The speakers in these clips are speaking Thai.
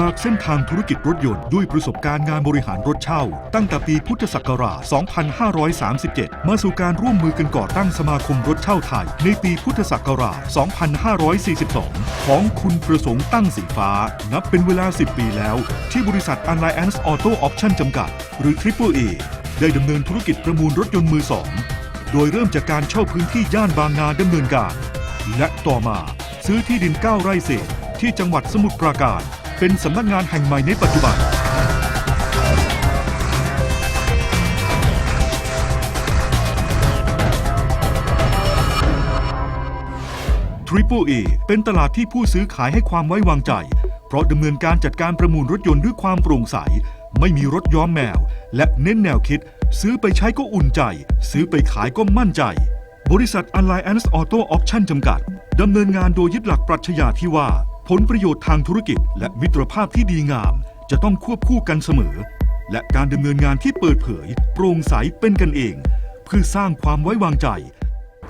จากเส้นทางธุรกิจรถยนต์ด้วยประสบการณ์งานบริหารรถเช่า ตั้งแต่ปีพุทธศักราช 2537 มาสู่การร่วมมือกันก่อตั้งสมาคมรถเช่าไทย ในปีพุทธศักราช 2542 ของคุณประสงค์ตั้งสีฟ้า นับเป็นเวลา 10 ปีแล้ว ที่บริษัท Alliance Auto Option จำกัด หรือ Triple A ได้ดำเนินธุรกิจประมูลรถยนต์มือสอง โดยเริ่มจากการเช่าพื้นที่ย่านบางนาดำเนินการ และต่อมาซื้อที่ดิน 9 ไร่เศษที่จังหวัดสมุทรปราการ เป็นสำนักงานแห่งใหม่ในปัจจุบัน Triple A เป็นตลาดที่ผู้ซื้อขายให้ความไว้วางใจ เพราะดำเนินการจัดการประมูลรถยนต์ด้วยความโปร่งใส ไม่มีรถย้อมแมว และเน้นแนวคิด ซื้อไปใช้ก็อุ่นใจ ซื้อไปขายก็มั่นใจ บริษัท Alliance Auto Option จำกัดดำเนินงานโดยยึดหลักปรัชญาที่ว่า ผลประโยชน์ทางธุรกิจ และมิตรภาพที่ดีงาม จะต้องควบคู่กันเสมอ และการดำเนินงานที่เปิดเผย โปร่งใสเป็นกันเอง เพื่อสร้างความไว้วางใจ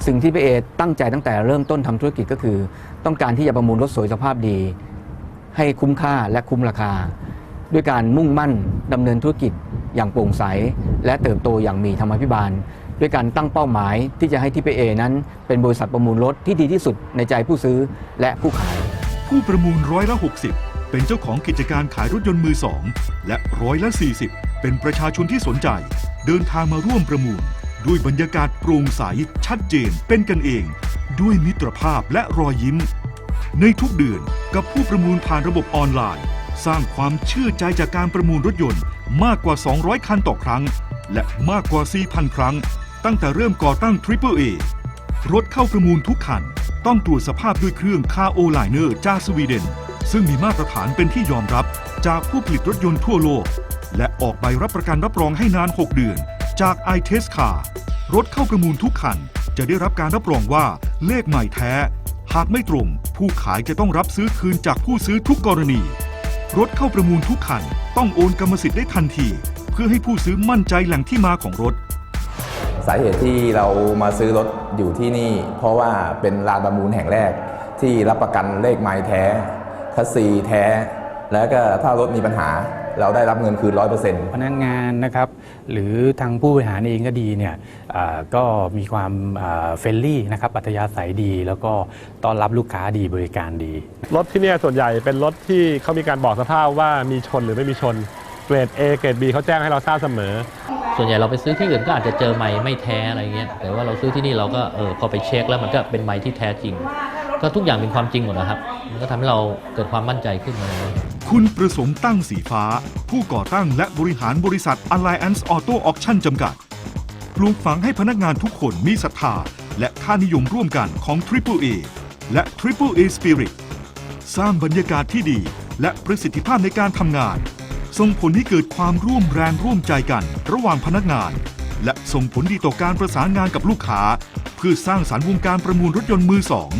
สิ่งที่พี่เอตั้งใจตั้งแต่เริ่มต้นทำธุรกิจก็คือ ต้องการที่จะประมูลรถสวยสภาพดี ให้คุ้มค่าและคุ้มราคา ด้วยการมุ่งมั่นดำเนินธุรกิจอย่างโปร่งใส และเติบโตอย่างมีธรรมาภิบาล ด้วยการตั้งเป้าหมายที่จะให้ทีพีเอนั้น เป็นบริษัทประมูลรถที่ดีที่สุดในใจผู้ซื้อและผู้ขาย ผู้ประมูลร้อยละ 60 เป็นเจ้าของกิจการขายรถยนต์มือสองและร้อยละ 40 เป็นประชาชนที่สนใจ เดินทางมาร่วมประมูล ด้วยบรรยากาศโปร่งใสชัดเจนเป็นกันเอง ด้วยมิตรภาพและรอยยิ้ม ในทุกเดือนกับผู้ประมูลผ่านระบบออนไลน์ สร้างความเชื่อใจจากการประมูลรถยนต์มากกว่า 200 คันต่อครั้ง และมากกว่า 4,000 ครั้ง ตั้งแต่เริ่มก่อตั้ง Triple A รถเข้าประมูลทุกคัน ต้องตรวจสภาพด้วยเครื่องคาโอไลเนอร์จากสวีเดน ซึ่งมีมาตรฐานเป็นที่ยอมรับจากผู้ผลิตรถยนต์ทั่วโลก และออกใบรับประกันรับรองให้นาน 6 เดือน จาก i t e s t Car รถเข้าประมูลทุกคัน จะได้รับการรับรองว่าเลขใหม่แท้ หากไม่ตรง ผู้ขายจะต้องรับซื้อคืนจากผู้ซื้อทุกกรณี รถเข้าประมูลทุกคัน ต้องโอนกรรมสิทธิ์ได้ทันที เพื่อให้ผู้ซื้อมั่นใจแหล่งที่มาของรถ สาเหตุที่เรามาซื้อรถอยู่ที่นี่ เพราะว่าเป็นลานประมูลแห่งแรก ที่รับประกันเลขไม้แท้คัสซีแท้ แล้วก็ถ้ารถมีปัญหาเราได้รับเงินคืนร้อยเปอร์เซ็นต์พนักงานนะครับหรือทางผู้บริหารเองก็ดีเนี่ยอ่าก็มีความเฟรนลี่นะครับปัตยาศัยดี แล้วก็ต้อนรับลูกค้าดีบริการดี รถที่เนี่ยส่วนใหญ่เป็นรถที่เขามีการบอกสภาพว่ามีชนหรือไม่มีชนเกรด A เกรด B เขาแจ้งให้เราทราบเสมอ ส่วนใหญ่เราไปซื้อที่อื่นก็อาจจะเจอไม้ไม่แท้อะไรเงี้ย แต่ว่าเราซื้อที่นี่เราก็เออพอไปเช็คแล้วมันก็เป็นไม้ที่แท้จริง ก็ทุกอย่างเป็นความจริงหมดนะครับ มันก็ทำให้เราเกิดความมั่นใจขึ้นมาคุณประสงค์ตั้งสีฟ้า ผู้ก่อตั้งและบริหารบริษัท Alliance Auto Auction จำกัดปลูกฝังให้พนักงานทุกคนมีศรัทธา และค่านิยมร่วมกันของ Triple A และ Triple A Spirit สร้างบรรยากาศที่ดี และประสิทธิภาพในการทำงาน ส่งผลให้เกิดความร่วมแรงร่วมใจกันระหว่างพนักงาน และส่งผลดีต่อการประสานงานกับลูกค้า เพื่อสร้างสารรค์วงการประมูลรถยนต์มือสอง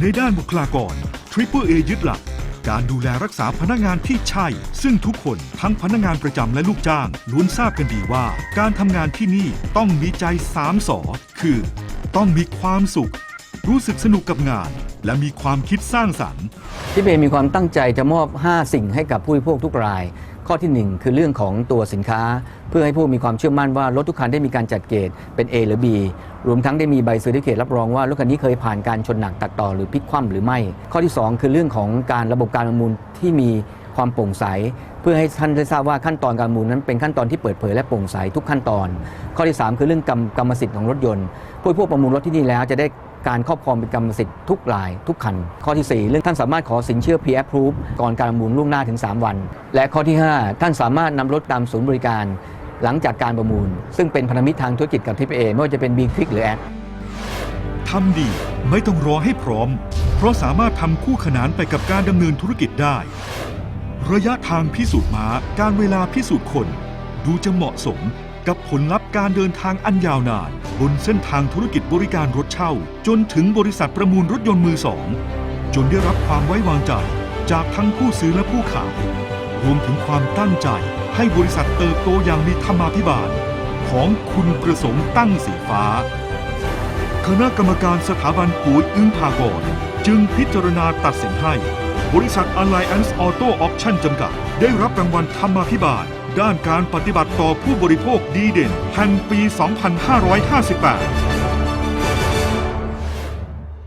ในด้านบุคลากร Triple A ยึดหลัก การดูแลรักษาพนักงานที่ใช่ ซึ่งทุกคนทั้งพนักงานประจำและลูกจ้างล้วนทราบกันดีว่า การทำงานที่นี่ต้องมีใจสามสอคือ ต้องมีความสุข รู้สึกสนุกกับงาน และมีความคิดสร้างสรรค์ ที่เบมีความตั้งใจจะมอบ 5 สิ่งให้กับผู้บริโภคทุกราย ข้อทีหนึ่1 คือเรื่องของตัวสินค้า เพื่อให้ผู้มีความเชื่อมั่นว่ารถทุกคันได้มีการจัดเกรดเป็น A หรือ B รวมทั้งได้มีใบเซอร์ติฟิเคตรับรองว่ารถคันนี้เคยผ่านการชนหนักตัดต่อหรือพลิกคว่ำหรือไม่ ข้อที่ 2 คือเรื่องของการระบบการประมูลที่มีความโปร่งใส เพื่อให้ท่านได้ทราบว่าขั้นตอนการประมูลนั้นเป็นขั้นตอนที่เปิดเผยและโปร่งใสทุกขั้นตอน ข้อที่ 3 คือเรื่องกรรมกรรมสิทธิ์ของรถยนต์ผู้บริโภคประมูลรถที่นี่แล้วจะได้ การครอบครองเป็นกรรมสิทธิ์ทุกรายทุกคัน ข้อที่ 4 เรื่องท่านสามารถขอสินเชื่อ P approve ก่อนการประมูลล่วงหน้าถึง 3 วัน และข้อที่ 5 ท่านสามารถนำรถตามศูนย์บริการ หลังจากการประมูล ซึ่งเป็นพันธมิตรทางธุรกิจกับ TPA ไม่ว่าจะเป็น B Quick หรือ Ad ทำดีไม่ต้องรอให้พร้อม เพราะสามารถทำคู่ขนานไปกับการดำเนินธุรกิจได้ ระยะทางพิสูจน์ม้าการเวลาพิสูจน์คน ดูจะเหมาะสม กับผลลัพธ์การเดินทางอันยาวนาน บนเส้นทางธุรกิจบริการรถเช่า จนถึงบริษัทประมูลรถยนต์มือสอง จนได้รับความไว้วางใจ จากทั้งผู้ซื้อและผู้ขาย รวมถึงความตั้งใจให้บริษัทเติบโตอย่างมีธรรมาภิบาล ของคุณประสงค์ตั้งสีฟ้า คณะกรรมการสถาบันปุ๋ยอึ้งพากรจึงพิจารณาตัดสินให้ บริษัท Alliance Auto Auction จำกัด ได้รับรางวัลธรรมาภิบาล ด้านการปฏิบัติต่อผู้บริโภคดีเด่นแห่งปี 2558